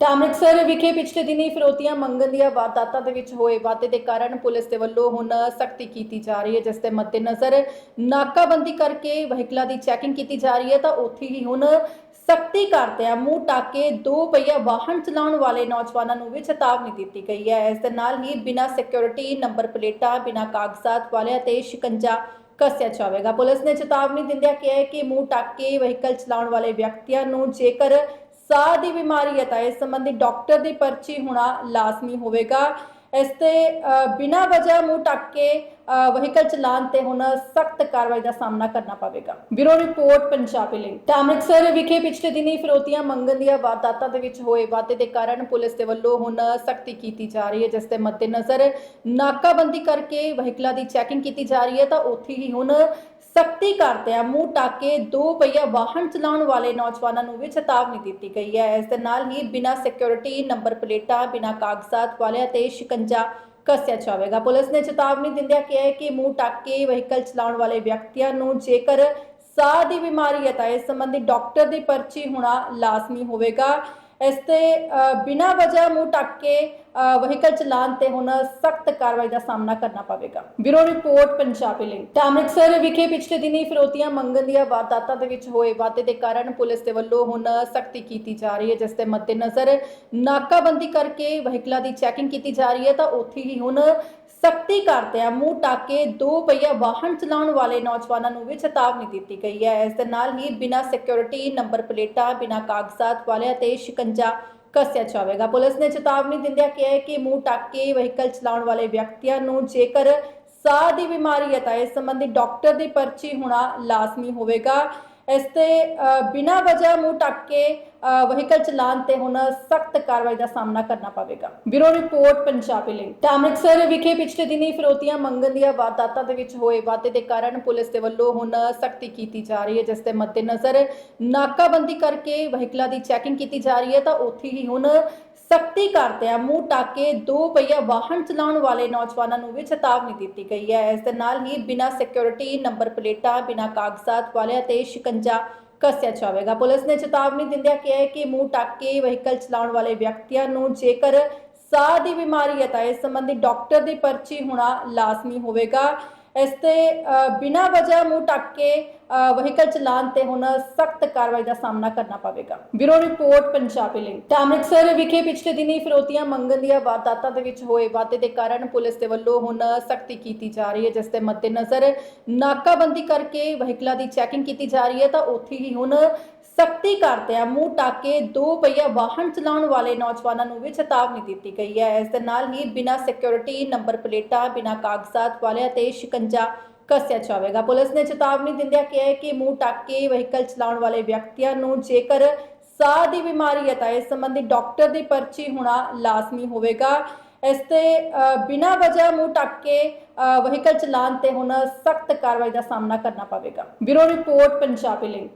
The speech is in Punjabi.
ਤਾਂ ਅੰਮ੍ਰਿਤਸਰ ਵਿਖੇ ਪਿਛਲੇ ਦਿਨੀ ਫਿਰੋਤੀਆਂ ਮੰਗਣ ਦੀਆਂ ਵਾਰਦਾਤਾਂ ਦੇ ਵਿੱਚ ਹੋਏ ਵਾਧੇ ਦੇ ਕਾਰਨ ਪੁਲਿਸ ਦੇ ਵੱਲੋਂ ਹੁਣ ਸਖਤੀ ਕੀਤੀ ਜਾ ਰਹੀ ਹੈ, ਜਿਸ ਦੇ ਮੱਦੇਨਜ਼ਰ ਨਾਕਾਬੰਦੀ ਕਰਕੇ ਵਹੀਕਲਾਂ ਦੀ ਚੈਕਿੰਗ ਕੀਤੀ ਜਾ ਰਹੀ ਹੈ। ਤਾਂ ਉੱਥੇ ਹੀ ਹੁਣ ਸਖਤੀ ਕਰਦਿਆਂ ਮੂੰਹ ਟਾਕੇ ਦੋ ਪਹੀਆ ਵਾਹਨ ਚਲਾਉਣ ਵਾਲੇ ਨੌਜਵਾਨਾਂ ਨੂੰ ਵੀ ਚੇਤਾਵਨੀ ਦਿੱਤੀ ਗਈ ਹੈ। ਇਸ ਦੇ ਨਾਲ ਹੀ ਬਿਨਾਂ ਸਿਕਿਉਰਿਟੀ ਨੰਬਰ ਪਲੇਟਾਂ, ਬਿਨਾਂ ਕਾਗਜ਼ਾਤ ਵਾਲਿਆਂ ਤੇ ਸ਼ਿਕੰਜਾ ਕੱਸਿਆ ਜਾਵੇਗਾ। ਪੁਲਿਸ ਨੇ ਚੇਤਾਵਨੀ ਦਿੰਦਿਆਂ ਕਿਹਾ ਹੈ ਕਿ ਮੂੰਹ ਟਾਕੇ, ਵਹੀਕਲ ਚਲਾਉਣ ਵਾਲੇ ਵਿਅਕਤੀਆਂ ਨੂੰ ਜੇਕਰ ਸਾਹ ਦੀ ਬਿਮਾਰੀ ਹੈ ਤਾਂ ਇਸ ਸੰਬੰਧੀ ਡਾਕਟਰ ਦੀ ਪਰਚੀ ਹੋਣਾ ਲਾਜ਼ਮੀ ਹੋਵੇਗਾ। ਇਸ ਤੇ ਬਿਨਾਂ ਵਜ੍ਹਾ ਮੂੰਹ ਟੱਕ ਕੇ ਵਹੀਕਲ ਚਲਾਉਣ ਤੇ ਹੁਣ ਸਖਤ ਕਾਰਵਾਈ ਦਾ ਸਾਹਮਣਾ ਕਰਨਾ ਪਵੇਗਾ। ਬਿਊਰੋ ਰਿਪੋਰਟ, ਪੰਜਾਬੀ ਲਈ। ਤਾਂ ਅੰਮ੍ਰਿਤਸਰ ਵਿਖੇ ਪਿਛਲੇ ਦਿਨੀ ਫਿਰੋਤੀਆਂ ਮੰਗਣ ਦੀਆਂ ਵਾਰਦਾਤਾਂ ਦੇ ਵਿੱਚ ਹੋਏ ਵਾਧੇ ਦੇ ਕਾਰਨ ਪੁਲਿਸ ਦੇ ਵੱਲੋਂ ਹੁਣ ਸਖਤੀ ਕੀਤੀ ਜਾ ਰਹੀ ਹੈ, ਜਿਸ ਦੇ ਮੱਦੇਨਜ਼ਰ ਨਾਕਾਬੰਦੀ ਕਰਕੇ ਵਹੀਕਲਾਂ ਦੀ ਚੈਕਿੰਗ ਕੀਤੀ ਜਾ ਰਹੀ ਹੈ। ਤਾਂ ਉੱਥੇ ਹੀ ਹੁਣ ਸਖਤੀ ਕਰਦਿਆਂ ਮੂੰਹ ਟਾਕੇ ਦੋ ਪਹੀਆ ਵਾਹਨ ਚਲਾਉਣ ਵਾਲੇ ਨੌਜਵਾਨਾਂ ਨੂੰ ਵੀ ਚੇਤਾਵਨੀ ਦਿੱਤੀ ਗਈ ਹੈ। ਇਸ ਦੇ ਨਾਲ ਹੀ ਬਿਨਾਂ ਸਿਕਿਉਰਿਟੀ ਨੰਬਰ ਪਲੇਟਾਂ, ਬਿਨਾਂ ਕਾਗਜ਼ਾਤ ਵਾਲਿਆਂ ਤੇ ਸ਼ਿਕੰਜਾ ਕੱਸਿਆ ਜਾਵੇਗਾ। ਪੁਲਿਸ ਨੇ ਚੇਤਾਵਨੀ ਦਿੰਦਿਆਂ ਕਿਹਾ ਹੈ ਕਿ ਮੂੰਹ ਟਾਕੇ ਵਹੀਕਲ ਚਲਾਉਣ ਵਾਲੇ ਵਿਅਕਤੀਆਂ ਨੂੰ ਜੇਕਰ ਸਾਹ ਦੀ ਬਿਮਾਰੀ ਹੈ ਤਾਂ ਇਸ ਸੰਬੰਧੀ ਡਾਕਟਰ ਦੀ ਪਰਚੀ ਹੋਣਾ ਲਾਜ਼ਮੀ ਹੋਵੇਗਾ। ਇਸ ਤੇ ਬਿਨਾਂ ਵਜ੍ਹਾ ਮੂੰਹ ਟੱਕ ਕੇ ਵਹੀਕਲ ਚਲਾਉਣ ਤੇ ਹੁਣ ਸਖਤ ਕਾਰਵਾਈ ਦਾ ਸਾਹਮਣਾ ਕਰਨਾ ਪਵੇਗਾ। ਬਿਊਰੋ ਰਿਪੋਰਟ, ਪੰਜਾਬੀ ਲਿੰਕ ਤਾਂ ਅੰਮ੍ਰਿਤਸਰ ਵਿਖੇ ਪਿਛਲੇ ਦਿਨੀ ਫਿਰੋਤੀਆਂ ਮੰਗਣ ਦੀਆਂ ਵਾਰਦਾਤਾਂ ਦੇ ਵਿੱਚ ਹੋਏ ਵਾਧੇ ਦੇ ਕਾਰਨ ਪੁਲਿਸ ਦੇ ਵੱਲੋਂ ਹੁਣ ਸਖਤੀ ਕੀਤੀ ਜਾ ਰਹੀ ਹੈ, ਜਿਸ ਦੇ ਮੱਦੇਨਜ਼ਰ ਨਾਕਾਬੰਦੀ ਕਰਕੇ ਵਹੀਕਲਾਂ ਦੀ ਚੈਕਿੰਗ ਕੀਤੀ ਜਾ ਰਹੀ ਹੈ। ਤਾਂ ਉੱਥੇ ਹੀ ਹੁਣ ਸਖਤੀ ਕਰਦਿਆਂ ਮੂੰਹ ਟਾਕੇ ਦੋ ਪਹੀਆ ਵਾਹਨ ਚਲਾਉਣ ਵਾਲੇ ਨੌਜਵਾਨਾਂ ਨੂੰ ਵੀ ਚੇਤਾਵਨੀ ਦਿੱਤੀ ਗਈ ਹੈ। ਇਸ ਦੇ ਨਾਲ ਹੀ ਬਿਨਾਂ ਸਿਕਿਉਰਿਟੀ ਨੰਬਰ ਪਲੇਟਾਂ, ਬਿਨਾਂ ਕਾਗਜ਼ਾਤ ਵਾਲਿਆਂ ਤੇ ਸ਼ਿਕੰਜਾ ਕੱਸਿਆ ਜਾਵੇਗਾ। ਪੁਲਿਸ ਨੇ ਚੇਤਾਵਨੀ ਦਿੰਦਿਆਂ ਕਿਹਾ ਹੈ ਕਿ ਮੂੰਹ ਟਾਕੇ ਵਹੀਕਲ ਚਲਾਉਣ ਵਾਲੇ ਵਿਅਕਤੀਆਂ ਨੂੰ ਜੇਕਰ ਸਾਹ ਦੀ ਬਿਮਾਰੀ ਹੈ ਤਾਂ ਇਸ ਸੰਬੰਧੀ ਡਾਕਟਰ ਦੀ ਪਰਚੀ ਹੋਣਾ ਲਾਜ਼ਮੀ ਹੋਵੇਗਾ। ਇਸ ਤੇ ਬਿਨਾਂ ਵਜ੍ਹਾ ਮੂੰਹ ਟੱਕ ਕੇ ਵਹੀਕਲ ਚਲਾਉਣ ਤੇ ਹੁਣ ਸਖਤ ਕਾਰਵਾਈ ਦਾ ਸਾਹਮਣਾ ਕਰਨਾ ਪਵੇਗਾ। ਬਿਊਰੋ ਰਿਪੋਰਟ, ਪੰਜਾਬੀ ਲਿੰਕ ਤਾਂ ਵਿਖੇ ਪਿਛਲੇ ਦਿਨੀ ਫਿਰੋਤੀਆਂ ਮੰਗਣ ਦੀਆਂ ਵਾਰਦਾਤਾਂ ਦੇ ਵਿੱਚ ਹੋਏ ਵਾਧੇ ਦੇ ਕਾਰਨ ਪੁਲਿਸ ਦੇ ਵੱਲੋਂ ਹੁਣ ਸਖਤੀ ਕੀਤੀ ਜਾ ਰਹੀ ਹੈ, ਜਿਸ ਦੇ ਮੱਦੇਨਜ਼ਰ ਨਾਕਾਬੰਦੀ ਕਰਕੇ ਵਹੀਕਲਾਂ ਦੀ ਚੈਕਿੰਗ ਕੀਤੀ ਜਾ ਰਹੀ ਹੈ। ਤਾਂ ਉੱਥੇ ਹੀ ਹੁਣ ਸਖਤੀ ਕਰਦੇ ਆ ਮੂੰਹ ਟਾਕੇ ਦੋ ਪਹੀਆ ਵਾਹਨ ਚਲਾਉਣ ਵਾਲੇ ਨੌਜਵਾਨਾਂ ਨੂੰ ਵੀ ਚੇਤਾਵਨੀ ਦਿੱਤੀ ਗਈ ਹੈ। ਇਸ ਦੇ ਨਾਲ ਹੀ ਬਿਨਾਂ ਸਿਕਿਉਰਿਟੀ ਨੰਬਰ ਪਲੇਟਾਂ, ਬਿਨਾਂ ਕਾਗਜ਼ਾਤ ਵਾਲਿਆਂ ਤੇ ਸ਼ਿਕੰਜਾ ਕੱਸਿਆ ਜਾਵੇਗਾ। ਪੁਲਿਸ ਨੇ ਚੇਤਾਵਨੀ ਦਿੰਦਿਆਂ ਕਿਹਾ ਹੈ ਕਿ ਮੂੰਹ ਟੱਕ ਕੇ ਵਹੀਕਲ ਚਲਾਉਣ ਵਾਲੇ ਵਿਅਕਤੀਆਂ ਨੂੰ ਜੇਕਰ ਸਾਹ ਦੀ ਬਿਮਾਰੀ ਹੈ ਤਾਂ ਇਸ ਸੰਬੰਧੀ ਡਾਕਟਰ ਦੀ ਪਰਚੀ ਹੋਣਾ ਲਾਜ਼ਮੀ ਹੋਵੇਗਾ। ਇਸ ਤੇ ਅ, ਬਿਨਾਂ ਵਜ੍ਹਾ ਮੂੰਹ ਟੱਕ ਕੇ ਵਹੀਕਲ ਚਲਾਉਣ ਤੇ ਹੁਣ ਸਖਤ ਕਾਰਵਾਈ ਦਾ ਸਾਹਮਣਾ ਕਰਨਾ ਪਵੇਗਾ। Bureau report, Punjabi link Amritsar ਵਿਖੇ ਪਿਛਲੇ ਦਿਨੀ ਫਿਰੋਤੀਆਂ ਮੰਗਣ ਦੀਆਂ ਵਾਰਦਾਤਾਂ ਦੇ ਵਿੱਚ ਹੋਏ ਵਾਧੇ ਦੇ ਕਾਰਨ ਪੁਲਿਸ ਦੇ ਵੱਲੋਂ ਹੁਣ ਸਖਤੀ ਕੀਤੀ ਜਾ ਰਹੀ ਹੈ, ਜਿਸ ਦੇ ਮੱਦੇਨਜ਼ਰ ਨਾਕਾਬੰਦੀ ਕਰਕੇ ਵਹੀਕਲਾਂ ਦੀ ਚੈਕਿੰਗ ਕੀਤੀ ਜਾ ਰਹੀ ਹੈ। ਤਾਂ ਉੱਥੇ ਹੀ ਹੁਣ ਸਖਤੀ ਕਰਦਿਆਂ ਮੂੰਹ ਟਾਕੇ ਦੋ ਪਹੀਆ ਵਾਹਨ ਚਲਾਉਣ ਵਾਲੇ ਨੌਜਵਾਨਾਂ ਨੂੰ ਵੀ ਚੇਤਾਵਨੀ ਦਿੱਤੀ ਗਈ ਹੈ। ਇਸ ਦੇ ਨਾਲ ਹੀ ਬਿਨਾਂ ਸਿਕਿਉਰਿਟੀ ਨੰਬਰ ਪਲੇਟਾਂ, ਬਿਨਾਂ ਕਾਗਜ਼ਾਤ ਵਾਲਿਆਂ ਤੇ ਸ਼ਿਕੰਜਾ ਕੱਸਿਆ ਜਾਵੇਗਾ ਪੁਲਿਸ ਨੇ ਚੇਤਾਵਨੀ ਦਿੰਦਿਆਂ ਕਿਹਾ ਕਿ ਮੂੰਹ ਟਾਕੇ ਵਹੀਕਲ ਚਲਾਉਣ ਵਾਲੇ ਵਿਅਕਤੀਆਂ ਨੂੰ ਜੇਕਰ ਸਾਹ ਦੀ ਬਿਮਾਰੀ ਹੈ ਤਾਂ ਇਸ ਸੰਬੰਧੀ ਡਾਕਟਰ ਦੀ ਪਰਚੀ ਹੋਣਾ ਲਾਜ਼ਮੀ ਹੋਵੇਗਾ। ਇਸ ਤੇ ਬਿਨਾਂ ਵਜ੍ਹਾ ਮੂੰਹ ਟੱਕ ਕੇ ਵਹੀਕਲ ਚਲਾਉਣ ਤੇ ਹੁਣ ਸਖਤ ਕਾਰਵਾਈ ਦਾ ਸਾਹਮਣਾ ਕਰਨਾ ਪਵੇਗਾ। ਬਿਊਰੋ ਰਿਪੋਰਟ, ਪੰਜਾਬੀ ਲਈ